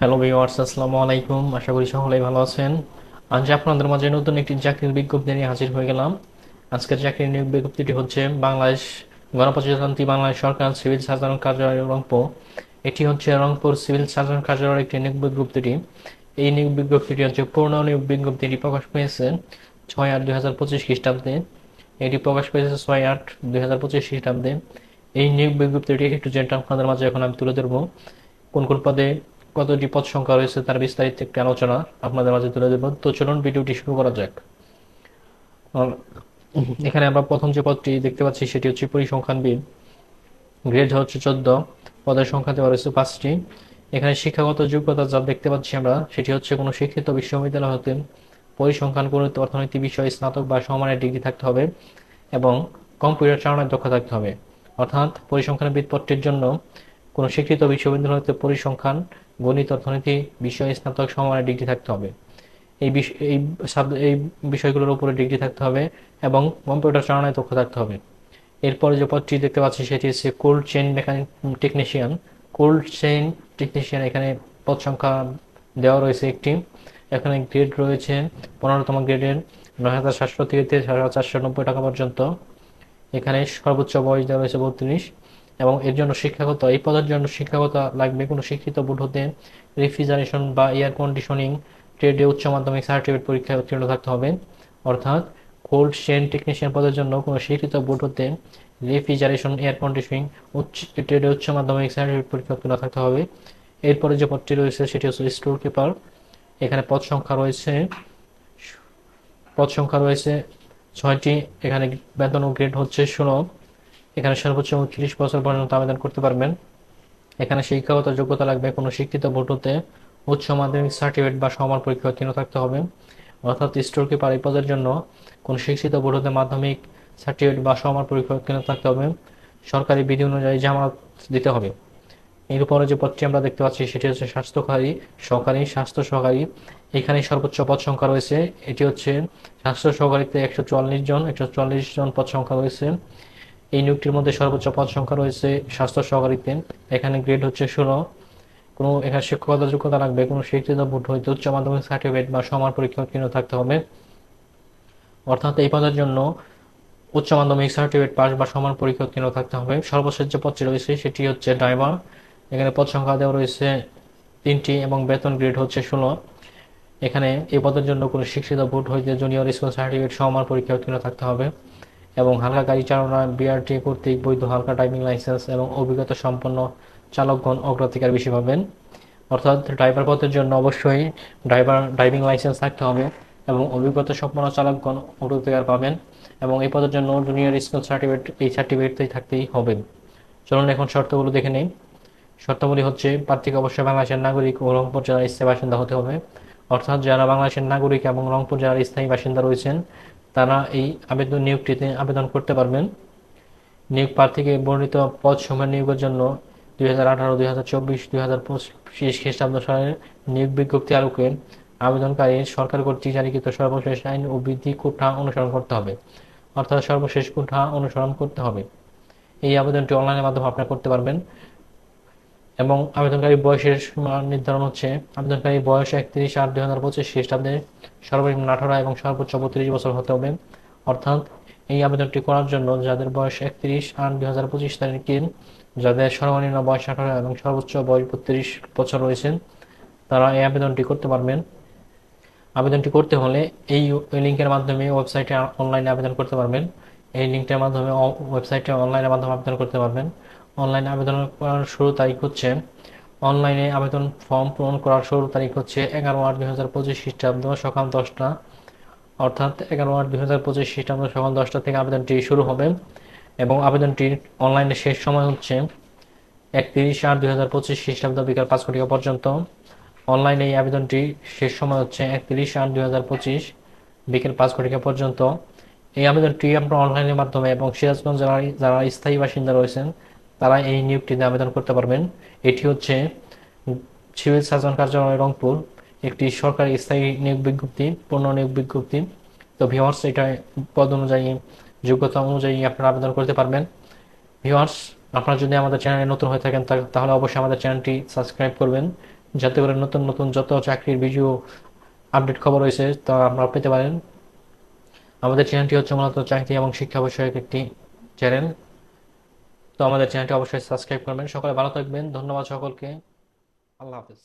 Hello viewers আসসালামু আলাইকুম। আশা করি সকলেই ভালো আছেন। আজ আপনাদের মাঝে নতুন একটি চাকরির বিজ্ঞপ্তি নিয়ে হাজির হয়ে গেলাম। আজকের চাকরির নিয়োগ বিজ্ঞপ্তিটি হচ্ছে বাংলাদেশ গণপ্রজাতন্ত্রী বাংলাদেশ সরকার সিভিল সার্জন কার্যালয় রংপুর। এটি হচ্ছে রংপুর সিভিল সার্জন কার্যালয়ের একটি নিয়োগ বিজ্ঞপ্তিটি। এই নিয়োগ বিজ্ঞপ্তিটি হচ্ছে পূর্ণ নিয়োগ বিজ্ঞপ্তিটি প্রকাশ পেয়েছে ছয় আট দুই হাজার পঁচিশ খ্রিস্টাব্দে। এটি প্রকাশ পেয়েছে ছয় আট দুই হাজার পঁচিশ খ্রিস্টাব্দে। এই নিয়োগ বিজ্ঞপ্তিটি একটু যেটা আপনাদের মাঝে এখন আমি তুলে ধরবো। কোন কোন পদে কতটি পদ সংখ্যা রয়েছে তার বিস্তারিত একটি আলোচনা আপনাদের মাঝে তুলে দেব তো চলুন ভিডিওটি শুরু করা যাক। এখানে আমরা প্রথম যে পদটি দেখতে পাচ্ছি সেটি হচ্ছে পরিসংখ্যানবিদ। গ্রেড হচ্ছে চোদ্দ, পদের সংখ্যা দেওয়া রয়েছে পাঁচটি। এখানে শিক্ষাগত যোগ্যতা যা দেখতে পাচ্ছি আমরা, সেটি হচ্ছে কোনো শিক্ষিত বিশ্ববিদ্যালয় হতে পরিসংখ্যান, গণিত, অর্থনীতি বিষয়ে স্নাতক বা সমানের ডিগ্রি থাকতে হবে এবং কম্পিউটার চালানোর দক্ষ থাকতে হবে। অর্থাৎ পরিসংখ্যানবিদ পদটির জন্য কোনো স্বীকৃত বিশ্ববিদ্যালয় হতে পরিসংখ্যান, গণিত, অর্থনীতি, বিষয়ে, স্নাতক সমানের ডিগ্রি থাকতে হবে। এই এই এই বিষয়গুলোর উপরে ডিগ্রি থাকতে হবে এবং কম্পিউটার চালানোয় দক্ষ থাকতে হবে। এরপরে যে পদটি দেখতে পাচ্ছি সেটি হচ্ছে cold chain mechanic technician. Cold chain technician এখানে পদ সংখ্যা দেওয়া রয়েছে একটি। এখানে গ্রেড রয়েছে পনেরোতম গ্রেডের নয় হাজার সাতশো থেকে চারশো নব্বই টাকা পর্যন্ত। এখানে সর্বোচ্চ বয়স দেওয়া রয়েছে বত্রিশ। এবং এর জন্য শিক্ষাগত, এই পদের জন্য শিক্ষাগত লাগবে কোনো শিক্ষিত বোর্ড হতে রেফ্রিজারেশন বা এয়ার কন্ডিশনিং ট্রেডে উচ্চ মাধ্যমিক সার্টিফিকেট পরীক্ষায় উত্তীর্ণ থাকতে হবে। অর্থাৎ কোল্ড চেন টেকনিশিয়ান পদের জন্য কোনো শিক্ষিত বোর্ড হতে রেফ্রিজারেশন এয়ার কন্ডিশনিং উচ্চ ট্রেডে উচ্চ মাধ্যমিক সার্টিফিকেট পরীক্ষা উত্তীর্ণ থাকতে হবে। এরপরে যে পদটি রয়েছে সেটি হচ্ছে স্টোর কিপার এখানে পদ সংখ্যা রয়েছে, পদ সংখ্যা রয়েছে ছয়টি। এখানে বেতন ও গ্রেড হচ্ছে ষোলো। এখানে সর্বোচ্চ তিরিশ বছর পর্যন্ত আবেদন করতে পারবেন। এখানে শিক্ষাগত যোগ্যতা লাগবে কোনো শিক্ষিত বোর্ড হতে উচ্চ মাধ্যমিক সার্টিফিকেট বা সমান পরীক্ষা উত্তীর্ণ থাকতে হবে। অর্থাৎ স্টোর কিপার এই পদের জন্য কোনো শিক্ষিত বোর্ড হতে মাধ্যমিক সার্টিফিকেট বা সমান পরীক্ষা উত্তীর্ণ থাকতে হবে। সরকারি বিধি অনুযায়ী জামানত দিতে হবে। এর উপরে যে পদটি আমরা দেখতে পাচ্ছি সেটি হচ্ছে স্বাস্থ্যকারী সহকারী, স্বাস্থ্য সহকারী। এখানে সর্বোচ্চ পদ সংখ্যা রয়েছে। এটি হচ্ছে স্বাস্থ্য সহকারীতে একশো চুয়াল্লিশ জন, একশো চুয়াল্লিশ জন পদ সংখ্যা রয়েছে। এই নিয়োগটির মধ্যে সর্বোচ্চ পদ সংখ্যা রয়েছে স্বাস্থ্য সহকারীতে এখানে গ্রেড হচ্ছে ষোলো। কোনো এখানে শিক্ষকতা যোগ্যতা লাগবে, কোনো শিক্ষিত ভোট হইতে উচ্চ মাধ্যমিক সার্টিফিকেট বা সমান পরীক্ষা উত্তীর্ণ থাকতে হবে। অর্থাৎ এই পদের জন্য উচ্চ মাধ্যমিক সার্টিফিকেট পাস বা সমান পরীক্ষা উত্তীর্ণ থাকতে হবে। সর্বশেষ যে পদটি রয়েছে সেটি হচ্ছে ড্রাইভার এখানে পদ সংখ্যা দেওয়া রয়েছে তিনটি এবং বেতন গ্রেড হচ্ছে ষোলো। এখানে এই পদের জন্য কোনো শিক্ষিত ভোট হইতে জুনিয়র স্কুল সার্টিফিকেট সমান পরীক্ষা উত্তীর্ণ থাকতে হবে। এবং হালকা গাড়ি চালনা বিআরটি কর্তৃক বৈধ হালকা ড্রাইভিং লাইসেন্স এবং অভিজ্ঞতা সম্পন্ন চালকগণ অগ্রাধিকার বেশি পাবেন। অর্থাৎ ড্রাইভার পদের জন্য অবশ্যই ড্রাইভার ড্রাইভিং লাইসেন্স থাকতে হবে এবং অভিজ্ঞতা সম্পন্ন চালকগণ অগ্রাধিকার পাবেন এবং এই পদের জন্য জুনিয়র স্কুল সার্টিফিকেট এই সার্টিফিকেটই থাকতেই হবে। চলুন এখন শর্তগুলো দেখে নেই। শর্তাবলী হচ্ছে প্রার্থীকে অবশ্যই বাংলাদেশের নাগরিক ও রংপুর জেলার স্থায়ী বাসিন্দা হতে হবে। অর্থাৎ যারা বাংলাদেশের নাগরিক এবং রংপুর জেলার স্থায়ী বাসিন্দা রয়েছেন তারা এই আবেদন নিয়োগটিতে আবেদন করতে পারবেন। নিয়োগ প্রার্থীকে বর্ণিত পদ সময় নিয়োগের জন্য দুই হাজার আঠারো, দুই হাজার চব্বিশ, দুই হাজার পঁচিশ খ্রিস্টাব্দ সালের নিয়োগ বিজ্ঞপ্তি আলোকে আবেদনকারী সরকার কর্তৃক জারিকৃত সর্বশেষ আইন ও বিধি কোঠা অনুসরণ করতে হবে, অর্থাৎ সর্বশেষ কোঠা অনুসরণ করতে হবে। এই আবেদনটি অনলাইনের মাধ্যমে আপনারা করতে পারবেন। এবং আবেদনকারী বয়সের নির্ধারণ হচ্ছে আবেদনকারী বয়স একত্রিশ আট দুই হাজার পঁচিশ খ্রিস্টাব্দে সর্বনিম্ন আঠারো এবং সর্বোচ্চ বত্রিশ বছর হতে হবে। অর্থাৎ এই আবেদনটি করার জন্য যাদের বয়স একত্রিশ আট দুই হাজার পঁচিশ তারিখে যাদের সর্বনিম্ন বয়স আঠারো এবং সর্বোচ্চ বয়স বত্রিশ বছর রয়েছেন তারা এই আবেদনটি করতে পারবেন। আবেদনটি করতে হলে এই লিঙ্কের মাধ্যমে ওয়েবসাইটে অনলাইনে আবেদন করতে পারবেন। এই লিঙ্কটার মাধ্যমে ওয়েবসাইটে অনলাইনের মাধ্যমে আবেদন করতে পারবেন। অনলাইনে আবেদন করার শুরু তারিখ হচ্ছে, অনলাইনে আবেদন ফর্ম পূরণ করার শুরু তারিখ হচ্ছে এগারো আট দুই হাজার পঁচিশ খ্রিস্টাব্দ সকাল দশটা। অর্থাৎ এগারো আট দুই হাজার পঁচিশ খ্রিস্টাব্দ সকাল দশটা থেকে আবেদনটি শুরু হবে এবং আবেদনটির অনলাইনে শেষ সময় হচ্ছে একত্রিশ আট দুই হাজার পঁচিশ খ্রিস্টাব্দ বিকাল পাঁচ ঘটিকা পর্যন্ত। অনলাইনে এই আবেদনটি শেষ সময় হচ্ছে একত্রিশ আট দুই হাজার পঁচিশ বিকেল পাঁচ ঘটিকা পর্যন্ত। এই আবেদনটি আপনার অনলাইনের মাধ্যমে এবং সিরাজগঞ্জ জেলার যারা স্থায়ী বাসিন্দা রয়েছেন তারা এই নিয়োগটিতে আবেদন করতে পারবেন। এটি হচ্ছে সিভিল সার্জন কার্যালয় রংপুর, একটি সরকারি স্থায়ী নিয়োগ বিজ্ঞপ্তি, পূর্ণ নিয়োগ বিজ্ঞপ্তি। তো ভিওয়ার্স এটা পদ অনুযায়ী, যোগ্যতা অনুযায়ী আপনারা আবেদন করতে পারবেন। ভিওয়ার্স আপনারা যদি আমাদের চ্যানেলে নতুন হয়ে থাকেন তাহলে অবশ্যই আমাদের চ্যানেলটি সাবস্ক্রাইব করবেন। যাতে করে নতুন নতুন যত চাকরির ভিডিও আপডেট খবর রয়েছে, তা আপনারা পেতে পারেন। আমাদের চ্যানেলটি হচ্ছে মূলত চাকরি এবং শিক্ষা বিষয়ক একটি চ্যানেল। তো আমাদের চ্যানেলটি অবশ্যই সাবস্ক্রাইব করবেন। সকলে ভালো থাকবেন। ধন্যবাদ সকলকে। আল্লাহ হাফেজ।